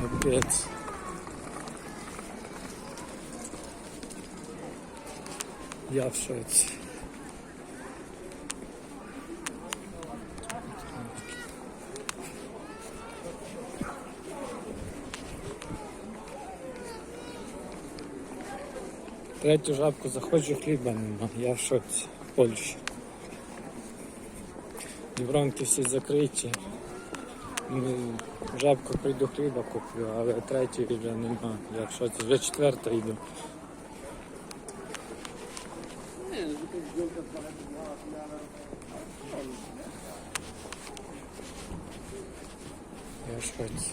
Капець. Я в шоці. Третю жабку заходжу, хліба нема. Я в шоці. В Польщі. Євронки всі закриті. Ну, Жабку прийду хліба куплю, але третьої вже нема. Я в шоці. Вже четверта йду. Я в шоці.